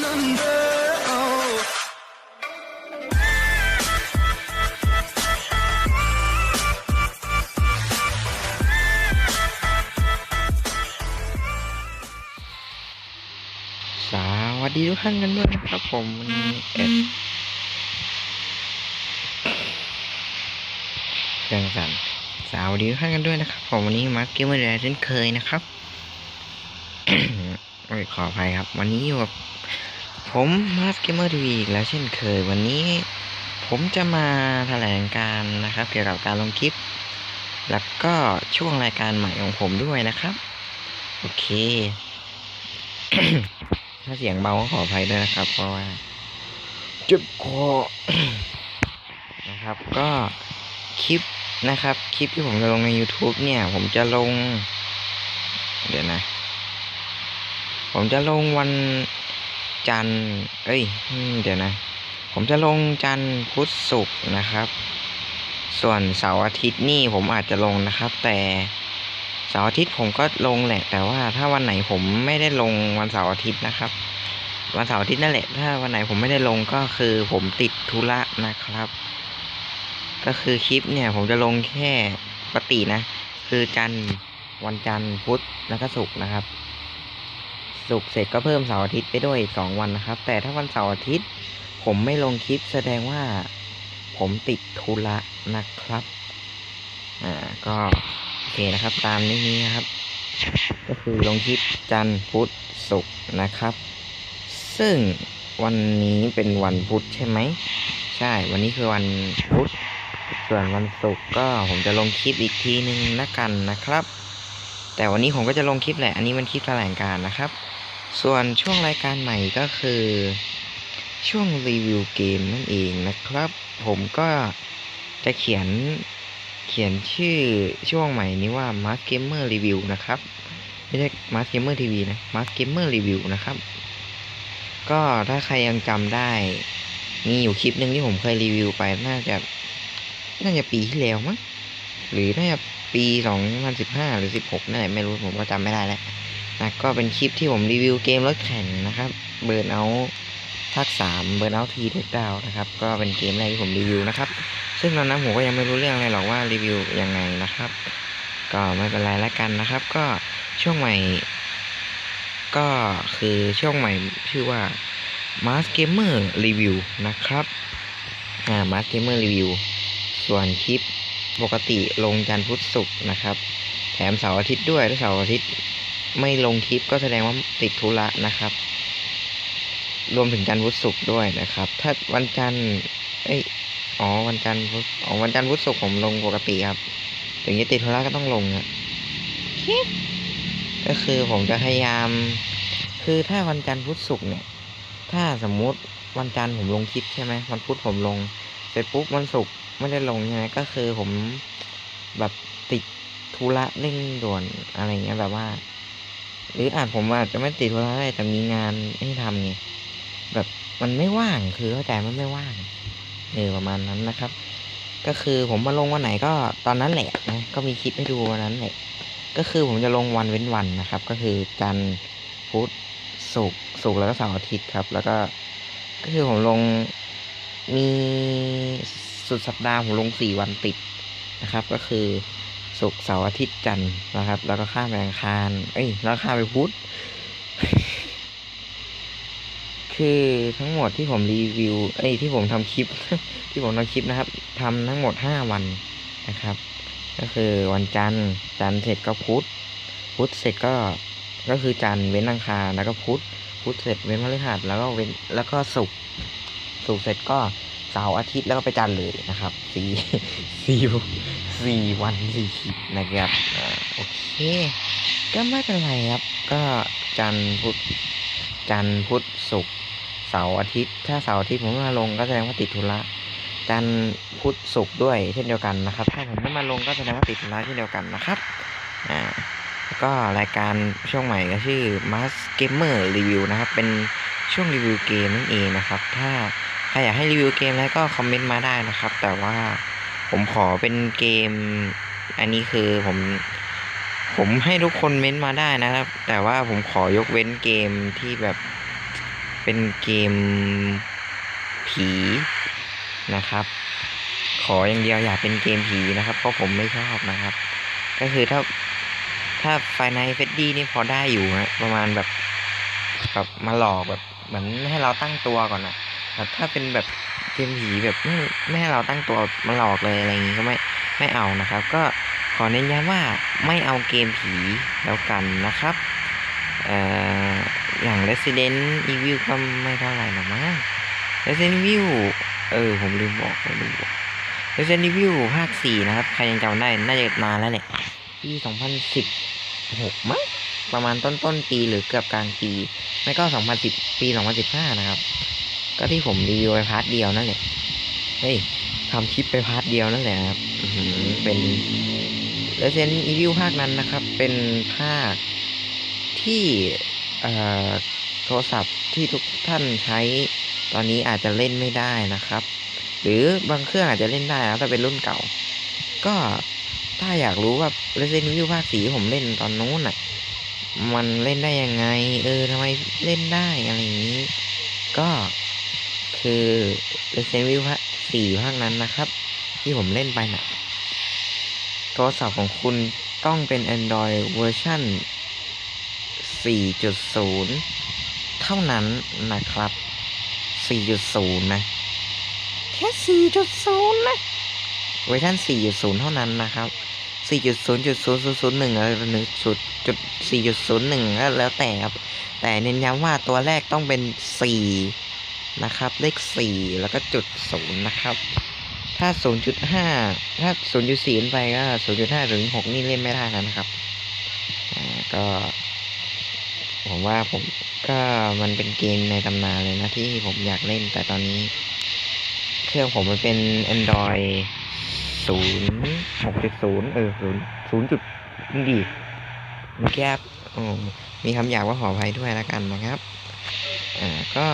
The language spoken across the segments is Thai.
สวัสดีทุกท่านกันด้วยนะครับผมวันนี้เอ็ดเครื่องสั่นสวัสดีทุกท่านกันด้วยนะครับผมวันนี้มาเกมเมอร์เดเช่นเคยนะครับ โอ้ยขออภัยครับ วันนี้อยู่กับ ผมมาสเกมเมอร์ทีวีอีกแล้วเช่นเคยวันนี้ ผมจะมาแถลงการนะครับ เกี่ยวกับการลงคลิป แล้วก็ช่วงรายการใหม่ของผมด้วยนะครับ โอเค ถ้าเสียงเบาก็ขออภัยด้วยนะครับ เพราะว่าเจ็บคอนะครับ ก็คลิปนะครับ คลิปที่ผมจะลงใน YouTube เนี่ย ผมจะลง เดี๋ยวนะ ผมจะลงวัน จันเอ้ย เดี๋ยวนะ ผมจะลงจันพุธศุกร์นะครับ ส่วนเสาร์อาทิตย์นี่ผมอาจจะลงนะครับ แต่เสาร์อาทิตย์ผมก็ลงแหละ แต่ว่าถ้าวันไหนผมไม่ได้ลงวันเสาร์อาทิตย์นะครับ วันเสาร์อาทิตย์นั่นแหละ ถ้าวันไหนผมไม่ได้ลงก็คือผมติดธุระนะครับ ก็คือคลิปเนี่ย ผมจะลงแค่ปกตินะ คือจันทร์วันจันทร์พุธแล้วก็ศุกร์นะครับ ศุกร์เสร็จก็เพิ่มเสาร์อาทิตย์ไปด้วยอีกสองวันนะครับ แต่ถ้าวันเสาร์อาทิตย์ ผมไม่ลงคลิปแสดงว่า ผมติดธุระนะครับ อ่าก็โอเคนะครับ ตามนี้นะครับ ก็คือลงคลิปจันทร์พุธศุกร์นะครับ ซึ่งวันนี้เป็นวันพุธใช่ไหมใช่ วันนี้คือวันพุธส่วนวันศุกร์ก็ผมจะลงคลิปอีกทีหนึ่งนะกันนะครับ แต่วันนี้ผมก็จะลงคลิปแหละ อันนี้มันคลิปแถลงการนะครับ ส่วนช่วงรายการใหม่ก็คือ ช่วงรีวิวเกมนั่นเองนะครับ ผมก็จะเขียนเขียนชื่อช่วงใหม่นี้ว่า Mars Gamer Review นะครับ ไม่ใช่ Mars Gamer TV นะ Mars Gamer Review นะครับ ก็ถ้าใครยังจำได้ มีอยู่คลิปหนึ่งที่ผมเคยรีวิวไปน่าจะ น่าจะปีที่แล้วมั้งหรือน่าจะ ปี2015หรือ16นั่นแหละไม่รู้ผมก็จำไม่ได้แล้วนะก็เป็นคลิปที่ผมรีวิวเกมรถแข่งนะครับเบิร์นเอาภาค3เบิร์นเอาทีเด็ดดาวนะครับ ก็เป็นเกมแรกที่ผมรีวิวนะครับ ซึ่งตอนนั้นผมก็ยังไม่รู้เรื่องอะไรหรอกว่ารีวิวยังไงนะครับ ก็ไม่เป็นไรแล้วกันนะครับ ก็ช่วงใหม่ ก็คือช่วงใหม่ชื่อว่า Mars Gamer Review นะครับ อ่า Mars Gamer Review ส่วนคลิป ปกติลงจันทร์พุธศุกร์นะครับ แถมเสาร์อาทิตย์ด้วยถ้าเสาร์อาทิตย์ไม่ลงคลิปก็แสดงว่าติดธุระนะครับ รวมถึงจันทร์พุธศุกร์ด้วยนะครับ ถ้าวันจันทร์เอ้ยอ๋อวันจันทร์พุธอ๋อวันจันทร์พุธศุกร์ผมลงปกติครับ ถึงจะติดธุระก็ต้องลงอะก็คือผมจะพยายาม คือถ้าวันจันทร์พุธศุกร์เนี่ย ถ้าสมมุติวันจันทร์ผมลงคลิปใช่ไหมวันพุธผมลง เสร็จปุ๊บวันศุกร์ไม่ได้ลงใช่ไหมก็คือผมแบบติดธุระเร่งด่วนอะไรเงี้ยแบบว่า หรืออาจผมอาจจะไม่ติดธุระอะไรแต่มีงานให้ทำไงแบบมันไม่ว่างคือเข้าใจมันไม่ว่างเออประมาณนั้นนะครับ ก็คือผมมาลงวันไหนก็ตอนนั้นแหละนะก็มีคลิปให้ดูวันนั้นแหละก็คือผมจะลงวันเว้นวันนะครับ ก็คือจันทร์พุธศุกร์ศุกร์แล้วก็เสาร์อาทิตย์ครับ แล้วก็ก็คือผมลง มีสุดสัปดาห์ผมลงสี่วันติดนะครับ ก็คือศุกร์เสาร์อาทิตย์จันทร์นะครับ แล้วก็ข้ามไปอังคาร เอ้ยแล้วข้ามไปพุธคือทั้งหมดที่ผมรีวิว เอ้ยที่ผมทำคลิป ที่ผมทำคลิปนะครับทำทั้งหมดห้าวันนะครับ ก็คือวันจันทร์จันทร์เสร็จก็พุธพุธเสร็จก็ก็คือจันทร์เว้นอังคารแล้วก็พุธพุธเสร็จเว้นพฤหัสแล้วก็เว้นแล้วก็ศุกร์ ศุกเสร็จก็เสาร์อาทิตย์แล้วก็ไปจันทร์เลยนะครับสี่สี่สี่วันสี่คลิปนะครับโอเค ก็ไม่เป็นไรครับ ก็จันทร์พุธจันทร์พุธศุกร์เสาร์อาทิตย์ ถ้าเสาร์อาทิตย์ผมมาลงก็แสดงว่าติดธุระจันทร์พุธศุกร์ด้วยเช่นเดียวกันนะครับ ถ้าผมไม่มาลงก็แสดงว่าติดธุระเช่นเดียวกันนะครับอ่าแล้วก็รายการช่วงใหม่ก็ชื่อ Mars Gamer Review นะครับ เป็นช่วงรีวิวเกมนั่นเองนะครับ ถ้า ใครอยากให้รีวิวเกมอะไรก็คอมเมนต์มาได้นะครับ แต่ว่าผมขอเป็นเกม อันนี้คือผมผมให้ทุกคนเม้นต์มาได้นะครับ แต่ว่าผมขอยกเว้นเกมที่แบบเป็นเกมผีนะครับ ขออย่างเดียวอย่าเป็นเกมผีนะครับ เพราะผมไม่ชอบนะครับ ก็คือถ้าถ้าไฟในเฟดดี้นี่พอได้อยู่ฮะประมาณแบบแบบมาหลอกแบบเหมือนให้เราตั้งตัวก่อนอะ แต่ถ้าเป็นแบบเกมผีแบบไม่ไม่ให้เราตั้งตัวมาหลอกเลยอะไรอย่างงี้ก็ไม่ไม่เอานะครับ ก็ขอเน้นย้ำว่าไม่เอาเกมผีแล้วกันนะครับเอ่ออย่าง Resident Evil ก็ไม่เท่าไหร่หรอกมั้ง Resident Evil เออ ผมลืมบอกผมลืมบอก Resident Evil ภาค 4 นะครับ ใครยังจำได้ น่าจะนานแล้วแหละปี2016มั้งประมาณต้นต้นปีหรือเกือบกลางปี ไม่ก็ 2010 ปี 2015 นะครับ ก็ที่ผมรีวิวไปพาร์ทเดียวนั่นแหละเฮ้ยทำคลิปไปพาร์ทเดียวนั่นแหละครับเป็น Resident Evil ภาคนั้นนะครับ เป็นภาคที่โทรศัพท์ที่ทุกท่านใช้ตอนนี้อาจจะเล่นไม่ได้นะครับ หรือบางเครื่องอาจจะเล่นได้นะถ้าเป็นรุ่นเก่า ก็ถ้าอยากรู้ว่า Resident Evil ภาคสีผมเล่นตอนนู้นน่ะ มันเล่นได้ยังไง เออทำไมเล่นได้อะไรอย่างนี้ ก็ คือ Resident Evil ภาคสี่ภาคนั้นนะครับ ที่ผมเล่นไปน่ะโทรศัพท์ของคุณต้องเป็น Android เวอร์ชัน4.0 เท่านั้นนะครับ 4.0 นะ แค่ 4.0 นะ เวอร์ชัน4.0 เท่านั้นนะครับ 4.0.0001 อะไรหนึ่งจุดจุด4.01ก็แล้วแต่ครับ แต่เน้นย้ำว่าตัวแรกต้องเป็น 4 นะครับ เลข 4 แล้วก็จุด0นะครับ ถ้า 0.5 ถ้า 0.4ขึ้นไปก็ 0.5 ถึง 6 นี่เล่นไม่ได้นะครับ อ่า ก็ ผมว่าผมก็มันเป็นเกมในตำนานเลยนะที่ผมอยากเล่นแต่ตอนนี้ เครื่องผมมันเป็น Android ศูนย์หกจุดศูนย์เออศูนย์ศูนย์จุดดีมื่อกี้คบโอ้มีคำหยาบว่าขออภัยด้วยแล้วกันนะครับ อ่า ก็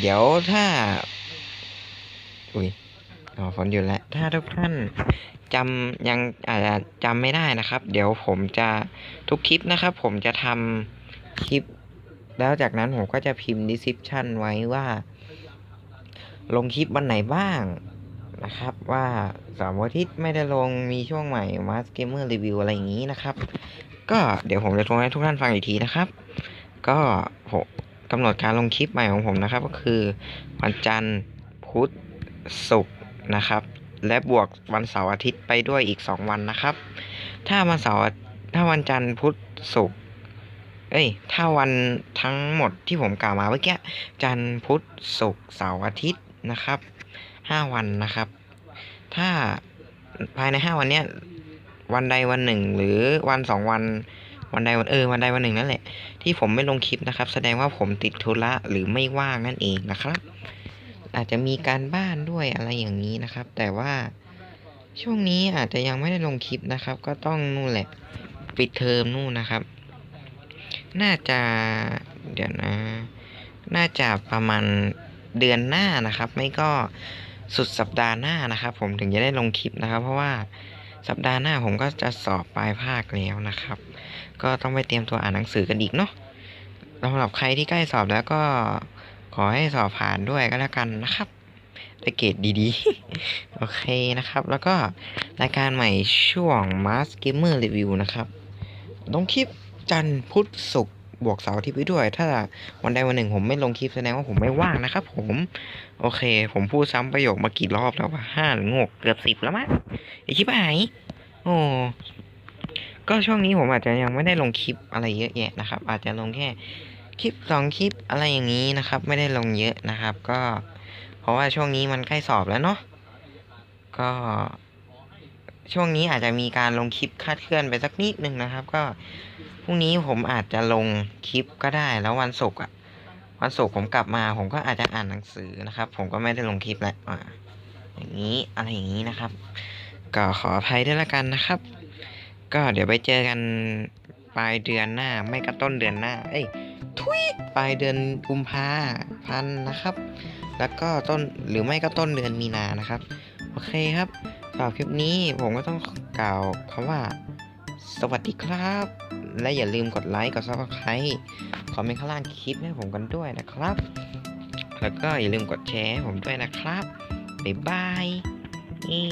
เดี๋ยวถ้า อุ้ยอ๋อฝนหยุดแล้ว ถ้าทุกท่านจำยังอาจจะจำไม่ได้นะครับ เดี๋ยวผมจะทุกคลิปนะครับ ผมจะทำคลิป แล้วจากนั้นผมก็จะพิมพ์ description ไว้ว่า ลงคลิปวันไหนบ้างนะครับ ว่าสาร์อาทิตย์ไม่ได้ลงมีช่วงใหม่ Mask Gamer Review อะไรอย่างนี้นะครับ ก็เดี๋ยวผมจะทวนให้ทุกท่านฟังอีกทีนะครับ ก็ผม กำหนดการลงคลิปใหม่ของผมนะครับ ก็คือวันจันทร์พุธศุกร์นะครับ และบวกวันเสาร์อาทิตย์ไปด้วยอีก 2 วันนะครับ ถ้าวันเสาร์ถ้าวันจันทร์พุธศุกร์เอ้ย ถ้าวันทั้งหมดที่ผมกล่าวมาเมื่อกี้จันทร์พุธศุกร์เสาร์อาทิตย์นะครับห้าวันนะครับ ถ้าภายในห้าวันเนี้ยวันใดวันหนึ่งหรือวันสองวัน วันใดวันเออวันใดวันหนึ่งนั่นแหละ ที่ผมไม่ลงคลิปนะครับ แสดงว่าผมติดธุระหรือไม่ว่างนั่นเองนะครับ อาจจะมีการบ้านด้วยอะไรอย่างนี้นะครับ แต่ว่าช่วงนี้อาจจะยังไม่ได้ลงคลิปนะครับ ก็ต้องนู่นแหละ ปิดเทอมนู่นนะครับ น่าจะเดี๋ยวนะ น่าจะประมาณเดือนหน้านะครับ ไม่ก็สุดสัปดาห์หน้านะครับ ผมถึงจะได้ลงคลิปนะครับ เพราะว่าสัปดาห์หน้าผมก็จะสอบปลายภาคแล้วนะครับ ก็ต้องไปเตรียมตัวอ่านหนังสือกันอีกเนาะสำหรับใครที่ใกล้สอบแล้วก็ขอให้สอบผ่านด้วยก็แล้วกันนะครับได้เกรดดีๆ โอเคนะครับ แล้วก็รายการใหม่ช่วง Mask Gamer Review นะครับลงคลิปจันทร์พุธศุกร์บวกเสาร์อาทิตย์ไปด้วย ถ้าวันใดวันหนึ่งผมไม่ลงคลิปแสดงว่าผมไม่ว่างนะครับ ผม โอเค ผมพูดซ้ำประโยคมากี่รอบแล้ววะห้าหรือหกเกือบสิบแล้วมั้งไอคลิปหายโอ้ ก็ช่วงนี้ผมอาจจะยังไม่ได้ลงคลิปอะไรเยอะแยะนะครับ อาจจะลงแค่คลิปสองคลิปอะไรอย่างนี้นะครับ ไม่ได้ลงเยอะนะครับ ก็ เพราะว่าช่วงนี้มันใกล้สอบแล้วเนาะก็ ช่วงนี้อาจจะมีการลงคลิปคาดเคลื่อนไปสักนิดนึงนะครับ ก็พรุ่งนี้ผมอาจจะลงคลิปก็ได้ แล้ววันศุกร์อะวันศุกร์ผมกลับมา ผมก็อาจจะอ่านหนังสือนะครับ ผมก็ไม่ได้ลงคลิปแล้วอ่าอย่างนี้อะไรอย่างนี้นะครับ ก็ขออภัยด้วยละกันนะครับ ก็เดี๋ยวไปเจอกันปลายเดือนหน้า ไม่ก็ต้นเดือนหน้า เอ้ยทุยปลายเดือนกุมภาพันธ์นะครับ แล้วก็ต้นหรือไม่ก็ต้นเดือนมีนานะครับ โอเคครับสำหรับคลิปนี้ผมก็ต้องกล่าวคำว่า สวัสดีครับ และอย่าลืมกดไลค์กดซับสไครต์คอมเมนต์ข้างล่างคลิปให้ผมกันด้วยนะครับ แล้วก็อย่าลืมกดแชร์ให้ผมด้วยนะครับบ๊ายบายเย้